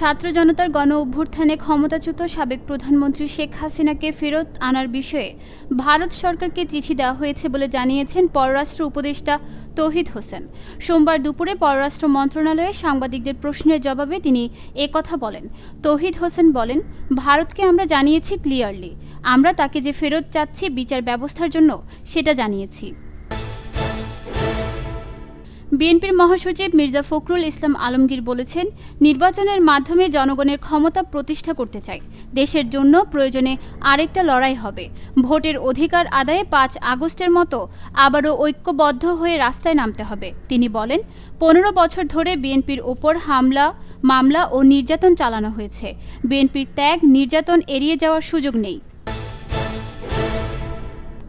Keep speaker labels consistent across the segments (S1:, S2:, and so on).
S1: ছাত্র জনতার গণ অভ্যুত্থানে ক্ষমতাচ্যুত সাবেক প্রধানমন্ত্রী শেখ হাসিনাকে ফেরত আনার বিষয়ে ভারত সরকারকে চিঠি দেওয়া হয়েছে বলে জানিয়েছেন পররাষ্ট্র উপদেষ্টা তৌহিদ হোসেন। সোমবার দুপুরে পররাষ্ট্র মন্ত্রণালয়ে সাংবাদিকদের প্রশ্নের জবাবে তিনি একথা বলেন। তৌহিদ হোসেন বলেন, ভারতকে আমরা জানিয়েছি ক্লিয়ারলি আমরা তাকে যে ফেরত চাচ্ছি বিচার ব্যবস্থার জন্য, সেটা জানিয়েছি। বিএনপির মহাসচিব মির্জা ফখরুল ইসলাম আলমগীর বলেছেন, নির্বাচনের মাধ্যমে জনগণের ক্ষমতা প্রতিষ্ঠা করতে চাই। দেশের জন্য প্রয়োজনে আরেকটা লড়াই হবে। ভোটের অধিকার আদায়ে পাঁচ আগস্টের মতো আবারও ঐক্যবদ্ধ হয়ে রাস্তায় নামতে হবে। তিনি বলেন, পনেরো বছর ধরে বিএনপির ওপর হামলা, মামলা ও নির্যাতন চালানো হয়েছে। বিএনপির ত্যাগ, নির্যাতন এড়িয়ে যাওয়ার সুযোগ নেই।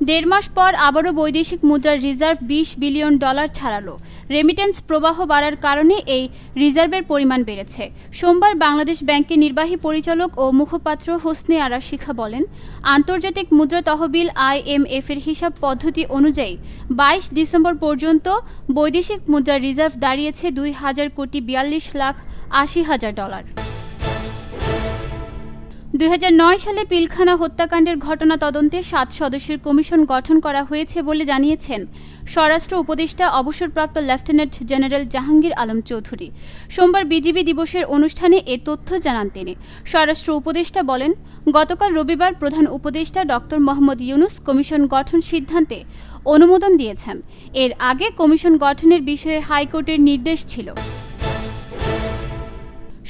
S1: দেড় মাস পর আবারও বৈদেশিক মুদ্রার রিজার্ভ বিশ বিলিয়ন ডলার ছাড়ালো। রেমিটেন্স প্রবাহ বাড়ার কারণে এই রিজার্ভের পরিমাণ বেড়েছে। সোমবার বাংলাদেশ ব্যাংকের নির্বাহী পরিচালক ও মুখপাত্র হোসনে আরা শিখা বলেন, আন্তর্জাতিক মুদ্রা তহবিল আইএমএফ এর হিসাব পদ্ধতি অনুযায়ী বাইশ ডিসেম্বর পর্যন্ত বৈদেশিক মুদ্রা রিজার্ভ দাঁড়িয়েছে দুই হাজার কোটি বিয়াল্লিশ লাখ আশি হাজার ডলার। দুই হাজার নয় সালে পিলখানা হত্যাকাণ্ডের ঘটনা তদন্তে সাত সদস্যের কমিশন গঠন করা হয়েছে বলে জানিয়েছেন স্বরাষ্ট্র উপদেষ্টা অবসরপ্রাপ্ত লেফটেন্যান্ট জেনারেল জাহাঙ্গীর আলম চৌধুরী। সোমবার বিজিবি দিবসের অনুষ্ঠানে এ তথ্য জানান তিনি। স্বরাষ্ট্র উপদেষ্টা বলেন, গতকাল রবিবার প্রধান উপদেষ্টা ডক্টর মোহাম্মদ ইউনুস কমিশন গঠন সিদ্ধান্তে অনুমোদন দিয়েছেন। এর আগে কমিশন গঠনের বিষয়ে হাইকোর্টের নির্দেশ ছিল।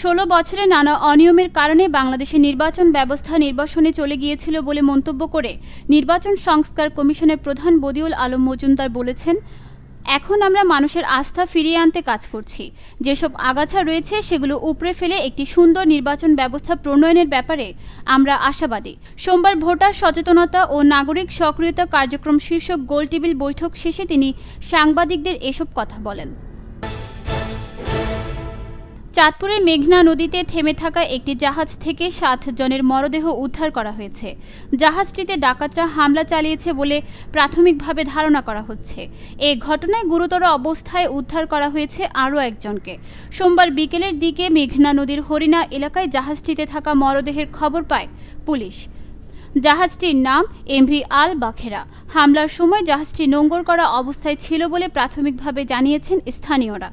S1: ষোলো বছরে নানা অনিয়মের কারণে বাংলাদেশের নির্বাচন ব্যবস্থা নির্বাসনে চলে গিয়েছিল বলে মন্তব্য করে নির্বাচন সংস্কার কমিশনের প্রধান বদিউল আলম মজুমদার বলেছেন, এখন আমরা মানুষের আস্থা ফিরিয়ে আনতে কাজ করছি। যেসব আগাছা রয়েছে সেগুলো উপড়ে ফেলে একটি সুন্দর নির্বাচন ব্যবস্থা প্রণয়নের ব্যাপারে আমরা আশাবাদী। সোমবার ভোটার সচেতনতা ও নাগরিক সক্রিয়তা কার্যক্রম শীর্ষক গোলটেবিল বৈঠক শেষে তিনি সাংবাদিকদের এসব কথা বলেন। চাঁদপুরের মেঘনা নদীতে থেমে থাকা একটি জাহাজ থেকে সাত জনের মরদেহ উদ্ধার করা হয়েছে। জাহাজটিতে ডাকাতরা হামলা চালিয়েছে বলে প্রাথমিকভাবে ধারণা করা হচ্ছে। এ ঘটনায় গুরুতর অবস্থায় উদ্ধার করা হয়েছে আরও একজনকে। সোমবার বিকেলের দিকে মেঘনা নদীর হরিণা এলাকায় জাহাজটিতে থাকা মরদেহের খবর পায় পুলিশ। জাহাজটির নাম এমভি আল বাখেরা। হামলার সময় জাহাজটি নোঙ্গর করা অবস্থায় ছিল বলে প্রাথমিকভাবে জানিয়েছেন স্থানীয়রা।